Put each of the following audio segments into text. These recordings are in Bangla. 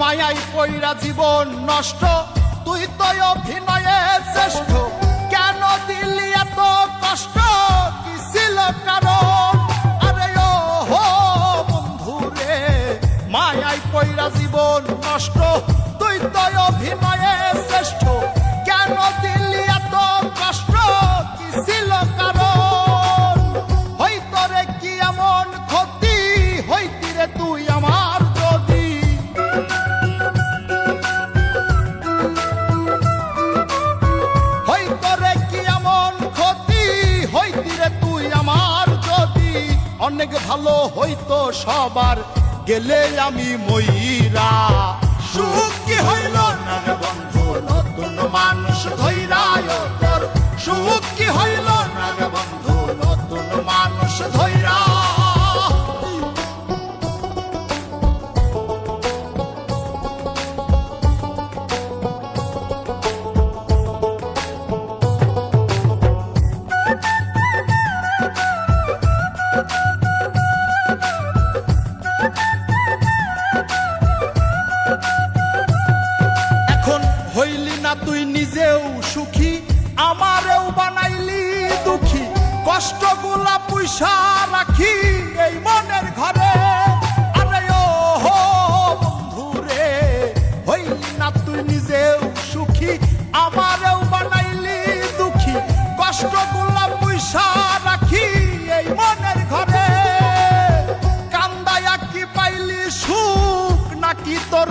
মায়াই কইরা জীবন নষ্ট, তুই তো অভিনয়ে শ্রেষ্ঠ। কেন দিলি এত কষ্ট? ছিল কারণ? আরে ও হো বন্ধু রে, মায়াই কইরা জীবন নষ্ট, তুই তো অভিনয়ে ভালো হইতো সবার গেলে আমি ময়রা সুখ কি হইল না বন্ধু নতুন মানুষ ধৈরায় না তুই নিজেও সুখী, আমারেও বানাইলি দুঃখী। দুঃখী। কষ্টগুলা পয়সা রাখি এই মনের ঘরে। কান্দায়া কি পাইলি সুখ, নাকি তোর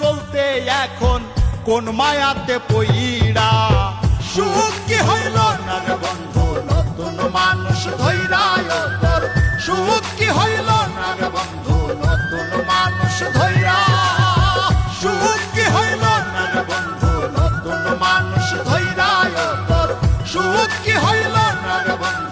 চলতে এখন কোন মায়াতে পইরা সুখ কি হইল? না বন্ধু নতুন মানুষ ধৈরা সুখ কি হইল? না বন্ধু নতুন মানুষ ধৈরা সুখ কি হইল? না বন্ধু নতুন মানুষ ধৈরা সুখ কি হইল? বন্ধু